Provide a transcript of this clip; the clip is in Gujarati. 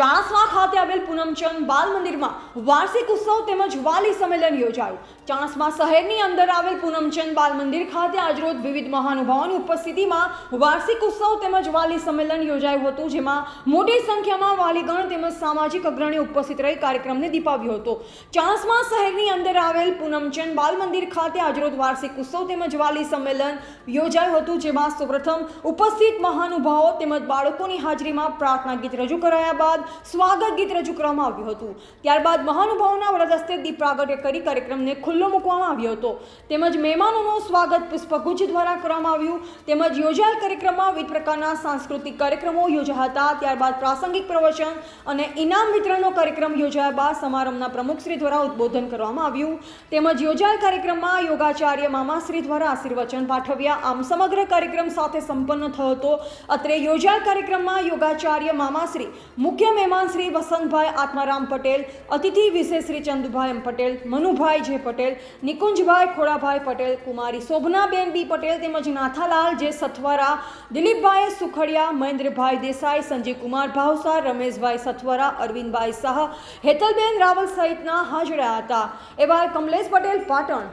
ચાણસ્મા ખાતે આવેલ પૂનમચંદ બાલ મંદિરમાં વાર્ષિક ઉત્સવ તેમજ વાલી સંમેલન યોજાયું. ચાણસ્મા શહેરની અંદર આવેલ પૂનમચંદ બાલ મંદિર ખાતે આજરોજ વિવિધ મહાનુભાવોની ઉપસ્થિતિમાં વાર્ષિક ઉત્સવ તેમજ વાલી સંમેલન યોજાયું હતું, જેમાં મોટી સંખ્યામાં વાલીગણ તેમજ સામાજિક અગ્રણીઓ ઉપસ્થિત રહી કાર્યક્રમને દીપાવ્યો હતો. ચાણસ્મા શહેરની અંદર આવેલ પૂનમચંદ બાલ મંદિર ખાતે આજરોજ વાર્ષિક ઉત્સવ તેમજ વાલી સંમેલન યોજાયું હતું, જેમાં સૌપ્રથમ ઉપસ્થિત મહાનુભાવો તેમજ બાળકોની હાજરીમાં પ્રાર્થના ગીત રજૂ કરાયા બાદ સ્વાગત ગીત રજૂ કરવામાં આવ્યું હતું. ત્યારબાદ મહાનુભાવોના વ્રત હસ્તે દીપ પ્રાગટ્ય કરી કાર્યક્રમને ખુલ્લો મૂકવામાં આવ્યો હતો. તેમજ મહેમાનોનું સ્વાગત પુષ્પગુચ્છ દ્વારા કરવામાં આવ્યું. તેમજ યોજાયેલ કાર્યક્રમમાં વિવિધ પ્રકારના સાંસ્કૃતિક કાર્યક્રમો યોજાયા હતા ત્યારબાદ પ્રાસંગિક પ્રવચન અને ઇનામ વિતરણનો કાર્યક્રમ યોજાયા બાદ સમારંભના પ્રમુખશ્રી દ્વારા ઉદ્બોધન કરવામાં આવ્યું. તેમજ યોજાયેલ કાર્યક્રમમાં યોગાચાર્ય મામાશ્રી દ્વારા આશીર્વચન પાઠવ્યા. આમ સમગ્ર કાર્યક્રમ સાથે સંપન્ન થયો હતો. અત્રે યોજાયેલ કાર્યક્રમમાં યોગાચાર્ય મામાશ્રી, મુખ્ય મહેમાન શ્રી વસંતભાઈ આત્મારામ પટેલ, અતિથિ વિશેષ શ્રી ચંદુભાઈ એમ પટેલ, મનુભાઈ જે પટેલ, નિકુંજભાઈ ખોડાભાઈ પટેલ, કુમારી શોભનાબેન બી પટેલ તેમજ નાથાલાલ જે સથવારા, દિલીપભાઈ સુખડિયા, મહેન્દ્રભાઈ દેસાઈ સંજયકુમાર ભાવસાર રમેશભાઈ સથવારા, અરવિંદભાઈ શાહ, હેતલબેન રાવલ સહિતના હાજરા હતા. એવા કમલેશ પટેલ, પાટણ.